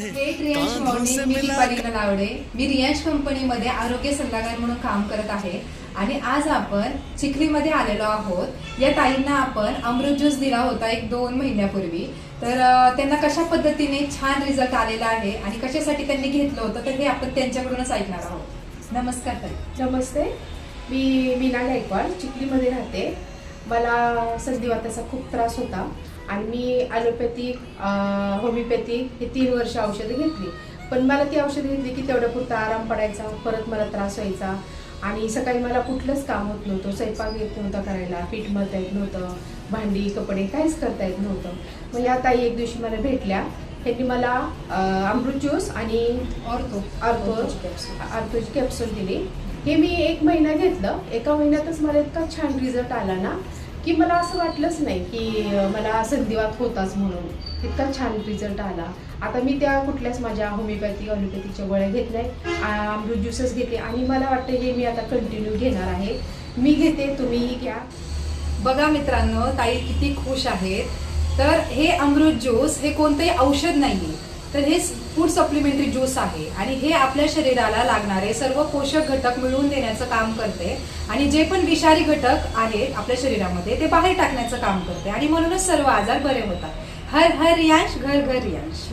हे रियांश मॉर्निंग मी दीपाली नलावडे मी रियांश कंपनीमध्ये आरोग्य सल्लागार म्हणून काम करत आहे. आणि आज आपण चिखलीमध्ये आलेलो आहोत. या ताईंना आपण अमृत ज्यूस दिला होता एक दोन महिन्यापूर्वी. तर त्यांना कशा पद्धतीने छान रिझल्ट आलेला आहे आणि कशासाठी त्यांनी घेतलं होतं तर हे आपण त्यांच्याकडूनच ऐकणार आहोत. नमस्कार ताई. नमस्ते. मी मीना गायकवाड चिखलीमध्ये राहते. मला संधिवाताचा खूप त्रास होता. आणि मी ॲलोपॅथिक होमिओपॅथिक हे तीन वर्ष औषधं घेतली. पण मला ती औषधं घेतली की तेवढ्या पुरता आराम पडायचा परत मला त्रास व्हायचा. आणि सकाळी मला कुठलंच काम होत नव्हतं. स्वयंपाक येत नव्हता करायला पीठ मळता येत नव्हतं भांडी कपडे काहीच करता येत नव्हतं. मग या ताई एक दिवशी मला भेटल्या. त्यांनी मला अमृत ज्यूस आणि ऑर्थो आर्थो आर्थोची कॅप्सूल दिली. हे मी एक महिना घेतलं. एका महिन्यातच मला इतका छान रिझल्ट आला ना. की मला असं वाटलंच नाही की मला संधिवात होताच म्हणून. इतका छान रिझल्ट आला. आता मी त्या कुठल्याच माझ्या होमिओपॅथी ऑलिओपॅथीच्या गोळ्या घेतल्या नाही. अमृत ज्यूसच घेते. आणि मला वाटतं हे मी आता कंटिन्यू घेणार आहे. मी घेते तुम्हीही घ्या. बघा मित्रांनो ताई किती खुश आहेत. तर हे अमृत ज्यूस हे कोणतंही औषध नाही आहे तर हे फूड सप्लिमेंटरी ज्यूस आहे आणि हे आपल्या शरीराला लागणारे सर्व पोषक घटक मिळवून देण्याचं काम करते आणि जे पण विषारी घटक आहेत आपल्या शरीरामध्ये ते बाहेर टाकण्याचं काम करते. आणि म्हणूनच सर्व आजार बरे होतात. हर हर यांश घर घर रियांश